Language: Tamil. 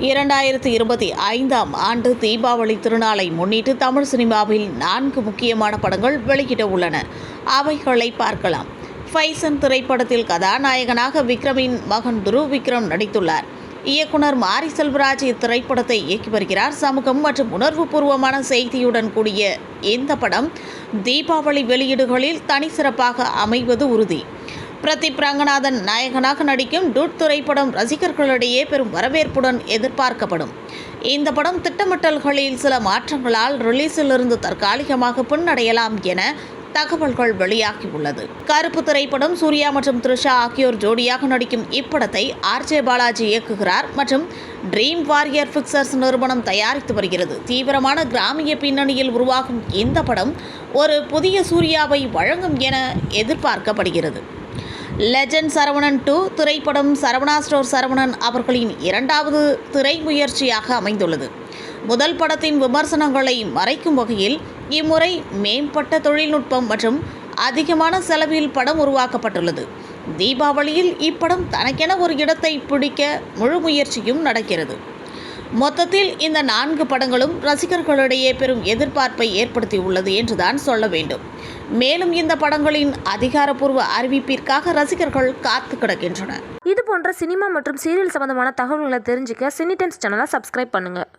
இரண்டாயிரத்தி இருபத்தி ஐந்தாம் ஆண்டு தீபாவளி திருநாளை முன்னிட்டு தமிழ் சினிமாவில் நான்கு முக்கியமான படங்கள் வெளியிட உள்ளன. அவைகளை பார்க்கலாம். ஃபைசன் திரைப்படத்தில் கதாநாயகனாக விக்ரமின் மகன் துருவ் விக்ரம் நடித்துள்ளார். இயக்குனர் மாரி செல்வராஜ் இத்திரைப்படத்தை இயக்கி வருகிறார். சமூகம் மற்றும் உணர்வுபூர்வமான செய்தியுடன் கூடிய இந்த படம் தீபாவளி வெளியீடுகளில் தனி சிறப்பாக அமைவது உறுதி. பிரதீப் ரங்கநாதன் நாயகனாக நடிக்கும் டூட் திரைப்படம் ரசிகர்களிடையே பெரும் வரவேற்புடன் எதிர்பார்க்கப்படும். இந்த படம் திட்டமிட்டல்களில் சில மாற்றங்களால் ரிலீஸிலிருந்து தற்காலிகமாக பின்னடையலாம் என தகவல்கள் வெளியாகியுள்ளது. கருப்பு திரைப்படம் சூர்யா மற்றும் த்ரிஷா ஆகியோர் ஜோடியாக நடிக்கும் இப்படத்தை ஆர்ஜே பாலாஜி இயக்குகிறார் மற்றும் ட்ரீம் வாரியர் பிக்சர்ஸ் நிறுவனம் தயாரித்து வருகிறது. தீவிரமான கிராமிய பின்னணியில் உருவாகும் இந்த படம் ஒரு புதிய சூர்யாவை வழங்கும் என எதிர்பார்க்கப்படுகிறது. லெஜண்ட் சரவணன் டூ திரைப்படம் சரவணா ஸ்டோர் சரவணன் அவர்களின் இரண்டாவது திரை முயற்சியாக அமைந்துள்ளது. முதல் படத்தின் விமர்சனங்களை மறைக்கும் வகையில் இம்முறை மேம்பட்ட தொழில்நுட்பம் மற்றும் அதிகமான செலவில் படம் உருவாக்கப்பட்டுள்ளது. தீபாவளியில் இப்படம் தனக்கென ஒரு இடத்தை பிடிக்க முழு முயற்சியும் நடக்கிறது. மொத்தத்தில் இந்த நான்கு படங்களும் ரசிகர்களிடையே பெரும் எதிர்பார்ப்பை ஏற்படுத்தியுள்ளது என்றுதான் சொல்ல வேண்டும். மேலும் இந்த படங்களின் அதிகாரப்பூர்வ அறிவிப்பிற்காக ரசிகர்கள் காத்து கிடக்கின்றனர். இது போன்ற சினிமா மற்றும் சீரியல் சம்பந்தமான தகவல்களை தெரிஞ்சுக்க சினிடென்ஸ் சேனலை சப்ஸ்கிரைப் பண்ணுங்கள்